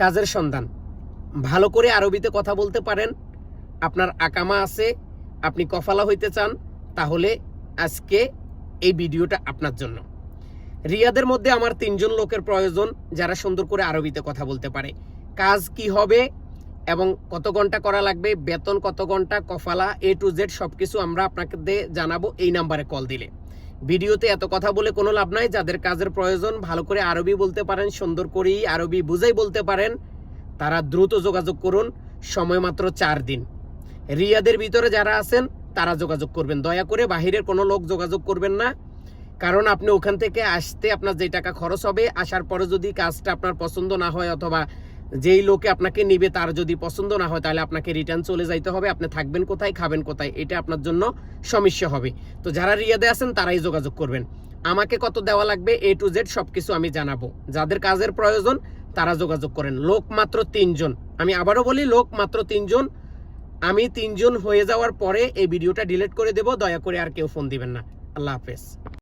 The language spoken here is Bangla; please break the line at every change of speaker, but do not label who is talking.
কাজের সন্ধান। ভালো করে আরবিতে কথা বলতে পারেন। আপনার আকামা আছে, আপনি কফালা হইতে চান, তাহলে আজকে এই ভিডিওটা আপনার জন্য। রিয়াদের মধ্যে আমার তিনজন লোকের প্রয়োজন, যারা সুন্দর করে আরবিতে কথা বলতে পারে। কাজ কি হবে এবং কত ঘণ্টা করা লাগবে, বেতন কত ঘণ্টা, কফালা এ টু জেড সব কিছু আমরা আপনাকে জানাব এই নাম্বারে কল দিলে। ভিডিওতে এত কথা বলে কোনো লাভ নাই। যাদের কাজের প্রয়োজন, ভালো করে আরবি বলতে পারেন, সুন্দর করেই আরবি বুঝেই বলতে পারেন, তারা দ্রুত যোগাযোগ করুন। সময় মাত্র চার দিন। রিয়াদের ভিতরে যারা আছেন, তারা যোগাযোগ করবেন। দয়া করে বাহিরের কোনো লোক যোগাযোগ করবেন না। কারণ আপনি ওখান থেকে আসতে আপনার যে টাকা খরচ হবে, আসার পরে যদি কাজটা আপনার পছন্দ না হয় অথবা যেই লোকে আপনাকে নিবে তার যদি পছন্দ না হয়, তাহলে আপনাকে রিটার্ন চলে যাইতে হবে। আপনি থাকবেন কোথায়, খাবেন কোথায়, এটা আপনার জন্য সমস্যা হবে। তো যারা রিয়াদে আছেন, তারাই যোগাযোগ করবেন। আমাকে কত দেওয়া লাগবে এ টু জেড সব কিছু আমি জানাব। যাদের কাজের প্রয়োজন, তারা যোগাযোগ করেন। লোক মাত্র তিনজন। আমি আবারও বলি, লোক মাত্র তিনজন। আমি তিনজন হয়ে যাওয়ার পরে এই ভিডিওটা ডিলিট করে দেব। দয়া করে আর কেউ ফোন দিবেন না। আল্লাহ হাফেজ।